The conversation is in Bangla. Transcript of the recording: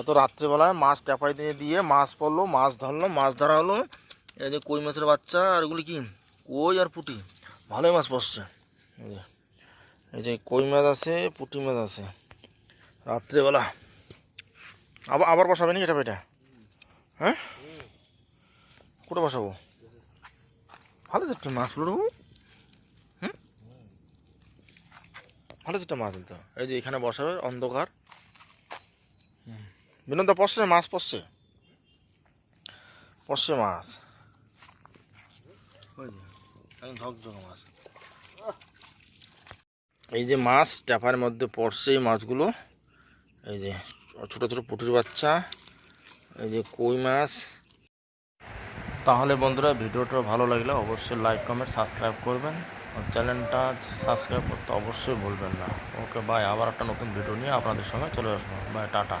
এত রাত্রেবেলায় মাছ টেপাই দিয়ে দিয়ে মাছ পড়ল, মাছ ধরলো, মাছ ধরা হলো। এই যে কই মাছের বাচ্চা আর এগুলি কি? কই আর পুঁটি? ভালোই মাছ পড়ছে এই যে কই মাছ আছে, পুঁটি মাছ আছে। রাত্রেবেলা। আবার আবার বসাবে নাকি এটা বেটা হ্যাঁ? কোটা বসাবো? ভালো একটা মাছ পড়ল হুম? ভালো একটা মাছ তো এই যে এখানে বসাবে, অন্ধকার। বিনোদা পড়ছে মাছ পড়ছে পড়ছে মাছ। এই যে মাছ ট্যাপার মধ্যে পড়ছে এই মাছগুলো। এই যে ছোট ছোট পুটির বাচ্চা। এই যে কই মাছ। তাহলে বন্ধুরা ভিডিওটা ভালো লাগলে অবশ্যই লাইক কমেন্ট সাবস্ক্রাইব করবেন। আর চ্যানেলটা সাবস্ক্রাইব করতে অবশ্যই ভুলবেন না। ওকে বাই আবার একটা নতুন ভিডিও নিয়ে আপনাদের সঙ্গে চলে আসব। Bye tata.